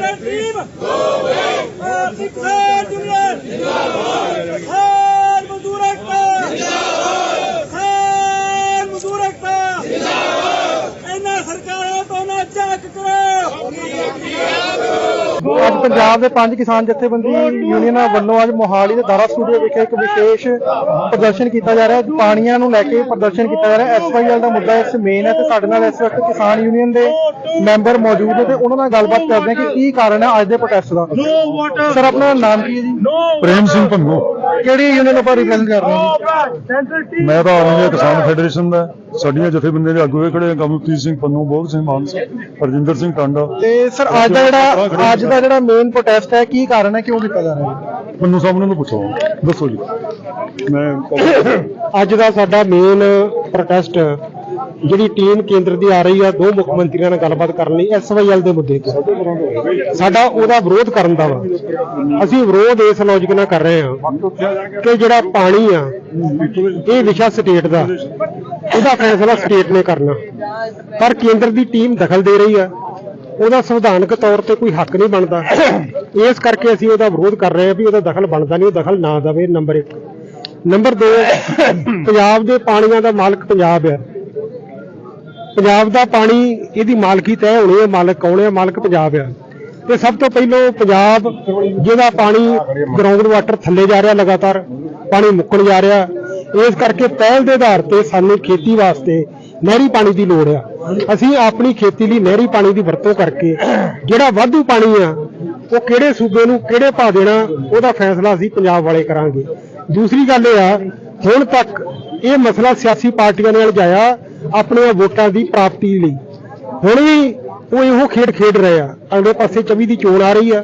Centre team ਭਾਰਤੀ Kisan union ਜਿੰਦਾਬਾਦ ਕਿਸਾਨ ਮਜ਼ਦੂਰ ਏਕਤਾ। ਜਿੰਦਾਬਾਦ ਕਿਸਾਨ ਮਜ਼ਦੂਰ ਏਕਤਾ। ਜਿੰਦਾਬਾਦ ਇਹਨਾਂ ਸਰਕਾਰਾਂ ਤੋਂ ਨਾ ਝਾਕ ਕਰੋ। ਪੰਜਾਬ ਦੇ ਪੰਜ ਕਿਸਾਨ ਜਥੇਬੰਦੀ ਯੂਨੀਅਨਾਂ ਵੱਲੋਂ ਅੱਜ ਮੋਹਾਲੀ ਦੇ ਦਾਰਾ ਸਟੂਡੀਓ ਵਿਖੇ ਇੱਕ ਵਿਸ਼ੇਸ਼ ਪ੍ਰਦਰਸ਼ਨ ਕੀਤਾ ਜਾ ਰਿਹਾ ਹੈ। ਪਾਣੀਆਂ ਨੂੰ ਲੈ ਕੇ ਪ੍ਰਦਰਸ਼ਨ ਕੀਤਾ ਜਾ ਰਿਹਾ ਹੈ। ਐਸਵਾਈਐਲ ਦਾ ਮੁੱਦਾ ਇਸ ਮੇਨ ਹੈ ਤੇ ਸਾਡੇ ਨਾਲ ਇਸ ਵਕਤ ਕਿਸਾਨ ਯੂਨੀਅਨ ਦੇ ਮੈਂਬਰ ਮੌਜੂਦ ਨੇ ਤੇ ਉਹਨਾਂ ਨਾਲ ਗੱਲਬਾਤ ਕਰਦੇ ਹਾਂ ਕਿ ਕੀ ਕਾਰਨ ਹੈ ਅੱਜ ਦੇ ਪ੍ਰੋਟੈਸਟ ਦਾ। ਸਰ ਆਪਣਾ ਨਾਮ ਕੀ ਹੈ ਜੀ? ਪ੍ਰੇਮ ਸਿੰਘ ਭੰਗੂ। ਕਿਹੜੀ ਯੂਨੀਅਨ ਆਪਾਂ ਰਿਪਰੈਜ਼ੈਂਟ ਕਰ ਰਹੇ ਹੋ? ਮੈਂ ਤਾਂ ਇੰਡੀਆ ਕਿਸਾਨ ਫੈਡਰੇਸ਼ਨ ਦਾ। ਸਾਡੀਆਂ ਜਥੇਬੰਦੀਆਂ ਦੇ ਆਗੂ ਇਹ ਖੜੇ ਆ ਕਮਲਪ੍ਰੀਤ ਸਿੰਘ ਪੰਨੂ ਬੋਧ ਸਿੰਘ ਮਾਨਸਾ ਹਰਜਿੰਦਰ ਸਿੰਘ ਟਾਂਡਾ। ਤੇ ਸਰ ਅੱਜ ਦਾ ਜਿਹੜਾ ਅੱਜ ਦਾ ਜਿਹੜਾ ਮੇਨ ਪ੍ਰੋਟੈਸਟ ਹੈ ਕੀ ਕਾਰਨ ਹੈ ਕਿਉਂ ਕੀਤਾ ਜਾ ਰਿਹਾ ਹੈ? ਪੰਨੂ ਸਾਹਿਬ ਨੂੰ ਪੁੱਛੋ। ਦੱਸੋ ਜੀ। ਮੈਂ ਅੱਜ ਦਾ ਸਾਡਾ ਮੇਨ ਪ੍ਰੋਟੈਸਟ ਜਿਹੜੀ ਟੀਮ ਕੇਂਦਰ ਦੀ ਆ ਰਹੀ ਆ, ਦੋ ਮੁੱਖ ਮੰਤਰੀਆਂ ਨਾਲ ਗੱਲਬਾਤ ਕਰਨ ਲਈ ਐਸਵਾਈਐਲ ਦੇ ਮੁੱਦੇ ਤੇ। ਸਾਡਾ ਉਹਦਾ ਵਿਰੋਧ ਕਰਨ ਦਾ ਵਾ। ਅਸੀਂ ਵਿਰੋਧ ਇਸ ਲੌਜੀਕ ਨਾਲ ਕਰ ਰਹੇ ਹਾਂ ਕਿ ਜਿਹੜਾ ਪਾਣੀ ਆ, ਇਹ ਵਿਸ਼ਾ ਸਟੇਟ ਦਾ, ਉਹਦਾ ਫੈਸਲਾ ਸਟੇਟ ਨੇ ਕਰਨਾ। ਪਰ ਕੇਂਦਰ ਦੀ ਟੀਮ ਦਖਲ ਦੇ ਰਹੀ ਆ। ਉਹਦਾ ਸੰਵਿਧਾਨਕ ਤੌਰ ਤੇ ਕੋਈ ਹੱਕ ਨਹੀਂ ਬਣਦਾ। ਇਸ ਕਰਕੇ ਅਸੀਂ ਉਹਦਾ ਵਿਰੋਧ ਕਰ ਰਹੇ ਹਾਂ ਵੀ ਉਹਦਾ ਦਖਲ ਬਣਦਾ ਨਹੀਂ, ਉਹ ਦਖਲ ਨਾ ਦੇਵੇ, ਨੰਬਰ 1 ਨੰਬਰ 2 ਪੰਜਾਬ ਦੇ ਪਾਣੀਆਂ ਦਾ ਮਾਲਕ ਪੰਜਾਬ ਹੈ ਪੰਜਾਬ ਦਾ ਪਾਣੀ ਇਹਦੀ ਮਾਲਕੀ ਤੈਅ ਹੋਣੀ ਹੈ, ਮਾਲਕ ਕੌਣ ਹੈ? ਮਾਲਕ ਪੰਜਾਬ ਆ ਤੇ ਸਭ ਤੋਂ ਪਹਿਲਾਂ ਪੰਜਾਬ, ਜਿਹਦਾ ਪਾਣੀ ਗਰਾਊਂਡ ਵਾਟਰ ਥੱਲੇ ਜਾ ਰਿਹਾ ਲਗਾਤਾਰ, ਪਾਣੀ ਮੁੱਕਣ ਜਾ ਰਿਹਾ। ਇਸ ਕਰਕੇ ਪਹਿਲ ਦੇ ਆਧਾਰ ਤੇ ਸਾਨੂੰ ਖੇਤੀ ਵਾਸਤੇ ਨਹਿਰੀ ਪਾਣੀ ਦੀ ਲੋੜ ਆ। ਅਸੀਂ ਆਪਣੀ ਖੇਤੀ ਲਈ ਨਹਿਰੀ ਪਾਣੀ ਦੀ ਵਰਤੋਂ ਕਰਕੇ ਜਿਹੜਾ ਵਾਧੂ ਪਾਣੀ ਆ, ਉਹ ਕਿਹੜੇ ਸੂਬੇ ਨੂੰ ਕਿਹੜੇ ਭਾਅ ਦੇਣਾ, ਉਹਦਾ ਫੈਸਲਾ ਅਸੀਂ ਪੰਜਾਬ ਵਾਲੇ ਕਰਾਂਗੇ। ਦੂਸਰੀ ਗੱਲ ਇਹ ਆ, ਹੁਣ ਤੱਕ ਇਹ ਮਸਲਾ ਸਿਆਸੀ ਪਾਰਟੀਆਂ ਨੇ ਉਲਝਾਇਆ ਆਪਣੀਆਂ ਵੋਟਾਂ ਦੀ ਪ੍ਰਾਪਤੀ ਲਈ। ਹੁਣ ਵੀ ਉਹ ਇਹੋ ਖੇਡ ਖੇਡ ਰਹੇ ਆ। ਅਗਲੇ ਪਾਸੇ 24 ਦੀ ਚੋਣ ਆ ਰਹੀ ਆ।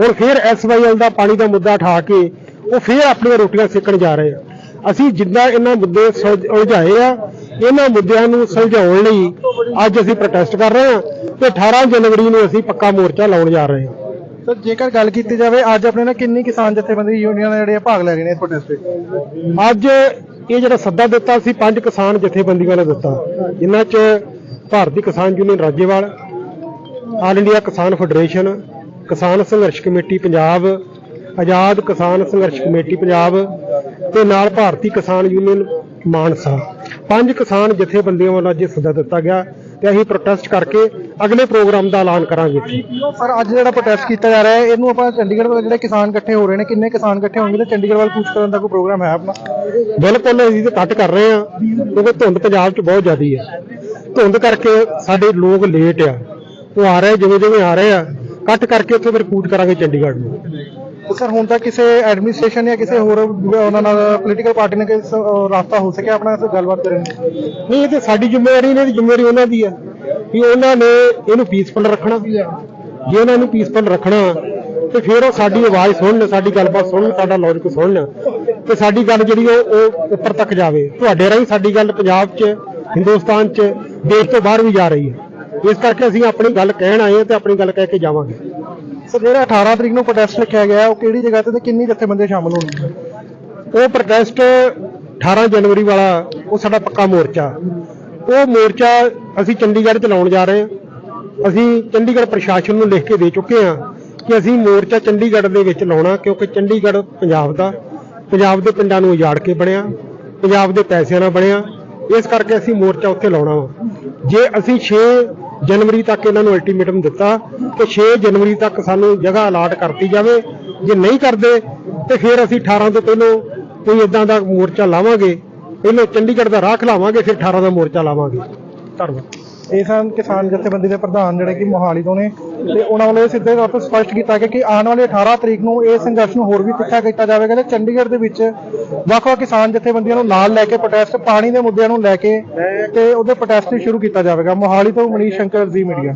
ਹੁਣ ਫੇਰ ਐਸਵਾਈਐਲ ਦਾ ਪਾਣੀ ਦਾ ਮੁੱਦਾ ਉਠਾ ਕੇ ਉਹ ਫੇਰ ਆਪਣੀਆਂ ਰੋਟੀਆਂ ਸੇਕਣ ਜਾ ਰਹੇ ਆ। ਅਸੀਂ ਜਿੱਦਾਂ ਇਹਨਾਂ ਮੁੱਦੇ ਉਲਝਾਏ ਆ ਇਹਨਾਂ ਮੁੱਦਿਆਂ ਨੂੰ ਸੁਲਝਾਉਣ ਲਈ ਅੱਜ ਅਸੀਂ ਪ੍ਰੋਟੈਸਟ ਕਰ ਰਹੇ ਹਾਂ ਤੇ 18 ਜਨਵਰੀ ਨੂੰ ਅਸੀਂ ਪੱਕਾ ਮੋਰਚਾ ਲਾਉਣ ਜਾ ਰਹੇ ਹਾਂ ਸਰ ਜੇਕਰ ਗੱਲ ਕੀਤੀ ਜਾਵੇ ਅੱਜ ਆਪਣੇ ਨਾਲ ਕਿੰਨੀ ਕਿਸਾਨ ਜਥੇਬੰਦੀ ਯੂਨੀਅਨ ਜਿਹੜੇ ਭਾਗ ਲੈ ਰਹੇ ਨੇ ਇਸ ਪ੍ਰੋਟੈਸਟ ਵਿੱਚ ਅੱਜ ਇਹ ਜਿਹੜਾ ਸੱਦਾ ਦਿੱਤਾ ਸੀ, ਪੰਜ ਕਿਸਾਨ ਜਥੇਬੰਦੀਆਂ ਨੇ ਦਿੱਤਾ। ਜਿਨ੍ਹਾਂ 'ਚ Bharti Kisan union Rajewal, all India Kisan federation, Kisan Sangharsh committee Punjab, ਆਜ਼ਾਦ ਕਿਸਾਨ ਸੰਘਰਸ਼ ਕਮੇਟੀ ਪੰਜਾਬ ਤੇ ਨਾਲ ਭਾਰਤੀ ਕਿਸਾਨ ਯੂਨੀਅਨ ਮਾਨਸਾ। ਪੰਜ ਕਿਸਾਨ ਜਥੇਬੰਦੀਆਂ ਵੱਲੋਂ ਅੱਜ ਸੱਦਾ ਦਿੱਤਾ ਗਿਆ। ਤੇ ਅਸੀਂ ਪ੍ਰੋਟੈਸਟ ਕਰਕੇ ਅਗਲੇ ਪ੍ਰੋਗਰਾਮ ਦਾ ਐਲਾਨ ਕਰਾਂਗੇ। ਸਰ ਅੱਜ ਜਿਹੜਾ ਪ੍ਰੋਟੈਸਟ ਕੀਤਾ ਜਾ ਰਿਹਾ ਹੈ ਇਹਨੂੰ ਆਪਾਂ ਚੰਡੀਗੜ੍ਹ ਵੱਲ ਜਿਹੜੇ ਕਿਸਾਨ ਇਕੱਠੇ ਹੋ ਰਹੇ ਨੇ ਕਿੰਨੇ ਕਿਸਾਨ ਇਕੱਠੇ ਹੋਣਗੇ ਤੇ ਚੰਡੀਗੜ੍ਹ ਵੱਲ ਕੂਚ ਕਰਨ ਦਾ ਕੋਈ ਪ੍ਰੋਗਰਾਮ ਹੈ ਆਪਣਾ? ਬਿਲਕੁਲ ਅਸੀਂ ਤੇ ਕੱਟ ਕਰ ਰਹੇ ਹਾਂ ਕਿਉਂਕਿ ਧੁੰਦ ਪੰਜਾਬ 'ਚ ਬਹੁਤ ਜ਼ਿਆਦੀ ਹੈ। ਧੁੰਦ ਕਰਕੇ ਸਾਡੇ ਲੋਕ ਲੇਟ ਆ ਉਹ ਆ ਰਹੇ ਜਿਵੇਂ ਜਿਵੇਂ ਆ ਰਹੇ ਆ ਕੱਟ ਕਰਕੇ ਉੱਥੇ ਫਿਰ ਕੂਚ ਕਰਾਂਗੇ ਚੰਡੀਗੜ੍ਹ ਨੂੰ। ਸਰ, ਹੁਣ ਤੱਕ ਕਿਸੇ ਐਡਮਿਨਿਸਟ੍ਰੇਸ਼ਨ ਜਾਂ ਕਿਸੇ ਹੋਰ ਉਹਨਾਂ ਨਾਲ ਪੋਲੀਟੀਕਲ ਪਾਰਟੀ ਨਾਲ ਕੋਈ ਰਾਸਤਾ ਹੋ ਸਕਿਆ ਆਪਣਾ ਗੱਲਬਾਤ ਕਰਨ ਨਹੀਂ, ਇਹ ਤੇ ਸਾਡੀ ਜ਼ਿੰਮੇਵਾਰੀ ਨਹੀਂ ਇਹਦੀ ਜ਼ਿੰਮੇਵਾਰੀ ਉਹਨਾਂ ਦੀ ਹੈ ਵੀ ਉਹਨਾਂ ਨੇ ਇਹਨੂੰ ਪੀਸਫੁਲ ਰੱਖਣਾ ਵੀ ਹੈ ਜੇ ਉਹਨਾਂ ਨੂੰ ਪੀਸਫੁਲ ਰੱਖਣਾ ਤੇ ਫਿਰ ਉਹ ਸਾਡੀ ਆਵਾਜ਼ ਸੁਣਨ, ਸਾਡੀ ਗੱਲਬਾਤ ਸੁਣਨ, ਸਾਡਾ ਲੌਜੀਕ ਸੁਣਨ ਤੇ ਸਾਡੀ ਗੱਲ ਜਿਹੜੀ ਉਹ ਉਹ ਉੱਪਰ ਤੱਕ ਜਾਵੇ। ਤੁਹਾਡੇ ਰਾਹੀਂ ਸਾਡੀ ਗੱਲ ਪੰਜਾਬ 'ਚ, ਹਿੰਦੁਸਤਾਨ 'ਚ, ਦੇਸ਼ ਤੋਂ ਬਾਹਰ ਵੀ ਜਾ ਰਹੀ ਹੈ। ਇਸ ਕਰਕੇ ਅਸੀਂ ਆਪਣੀ ਗੱਲ ਕਹਿਣ ਆਏ ਹਾਂ ਤੇ ਆਪਣੀ ਗੱਲ ਕਹਿ ਕੇ ਜਾਵਾਂਗੇ। ਸਰ, ਜਿਹੜਾ 18 ਤਰੀਕ ਨੂੰ ਪ੍ਰੋਟੈਸਟ ਰੱਖਿਆ ਗਿਆ, ਉਹ ਕਿਹੜੀ ਜਗ੍ਹਾ ਤੇ ਤੇ ਕਿੰਨੀ ਜਥੇਬੰਦੀਆਂ ਸ਼ਾਮਲ ਹੋਣਗੀਆਂ ਉਹ ਪ੍ਰੋਟੈਸਟ 18 ਜਨਵਰੀ ਵਾਲਾ, ਉਹ ਸਾਡਾ ਪੱਕਾ ਮੋਰਚਾ। ਉਹ ਮੋਰਚਾ ਅਸੀਂ ਚੰਡੀਗੜ੍ਹ ਚ ਲਾਉਣ ਜਾ ਰਹੇ ਹਾਂ। ਅਸੀਂ ਚੰਡੀਗੜ੍ਹ ਪ੍ਰਸ਼ਾਸਨ ਨੂੰ ਲਿਖ ਕੇ ਦੇ ਚੁੱਕੇ ਹਾਂ ਕਿ ਅਸੀਂ ਮੋਰਚਾ ਚੰਡੀਗੜ੍ਹ ਦੇ ਵਿੱਚ ਲਾਉਣਾ, ਕਿਉਂਕਿ ਚੰਡੀਗੜ੍ਹ ਪੰਜਾਬ ਦਾ, ਪੰਜਾਬ ਦੇ ਪਿੰਡਾਂ ਨੂੰ ਉਜਾੜ ਕੇ ਬਣਿਆ, ਪੰਜਾਬ ਦੇ ਪੈਸਿਆਂ ਨਾਲ ਬਣਿਆ। ਇਸ ਕਰਕੇ ਅਸੀਂ ਮੋਰਚਾ ਉੱਥੇ ਲਾਉਣਾ ਵਾ। ਜੇ ਅਸੀਂ 6 ਜਨਵਰੀ ਤੱਕ ਇਹਨਾਂ ਨੂੰ ਅਲਟੀਮੇਟਮ ਦਿੱਤਾ ਕਿ 6 ਜਨਵਰੀ ਤੱਕ ਸਾਨੂੰ ਜਗ੍ਹਾ ਅਲਾਟ ਕਰਤੀ ਜਾਵੇ। ਜੇ ਨਹੀਂ ਕਰਦੇ, ਤੇ ਫਿਰ ਅਸੀਂ 18 ਤੋਂ ਪਹਿਲਾਂ ਕੋਈ ਇਦਾਂ ਦਾ ਮੋਰਚਾ ਲਾਵਾਂਗੇ। ਪਹਿਲਾਂ ਚੰਡੀਗੜ੍ਹ ਦਾ ਰਾਹ ਖਲਾਵਾਂਗੇ, ਫਿਰ 18 ਦਾ ਮੋਰਚਾ ਲਾਵਾਂਗੇ। ਧੰਨਵਾਦ। ਇਹ ਸਨ ਕਿਸਾਨ ਜਥੇਬੰਦੀ ਦੇ ਪ੍ਰਧਾਨ ਜਿਹੜੇ ਕਿ ਮੋਹਾਲੀ ਤੋਂ ਨੇ। ਤੇ ਉਹਨਾਂ ਵੱਲੋਂ ਇਹ ਸਿੱਧੇ ਤੌਰ ਤੇ ਸਪਸ਼ਟ ਕੀਤਾ ਗਿਆ ਕਿ ਆਉਣ ਵਾਲੇ 18 ਤਰੀਕ ਨੂੰ ਇਹ ਸੰਘਰਸ਼ ਨੂੰ ਹੋਰ ਵੀ ਤਿੱਖਾ ਕੀਤਾ ਜਾਵੇਗਾ ਤੇ ਚੰਡੀਗੜ੍ਹ ਦੇ ਵਿੱਚ ਵੱਖ-ਵੱਖ ਕਿਸਾਨ ਜਥੇਬੰਦੀਆਂ ਨੂੰ ਨਾਲ ਲੈ ਕੇ ਪ੍ਰੋਟੈਸਟ ਪਾਣੀ ਦੇ ਮੁੱਦਿਆਂ ਨੂੰ ਲੈ ਕੇ ਤੇ ਉਹਦੇ ਪ੍ਰੋਟੈਸਟ ਸ਼ੁਰੂ ਕੀਤਾ ਜਾਵੇਗਾ। ਮੋਹਾਲੀ ਤੋਂ ਮਨੀਸ਼ ਸ਼ੰਕਰ, ਜੀ ਮੀਡੀਆ।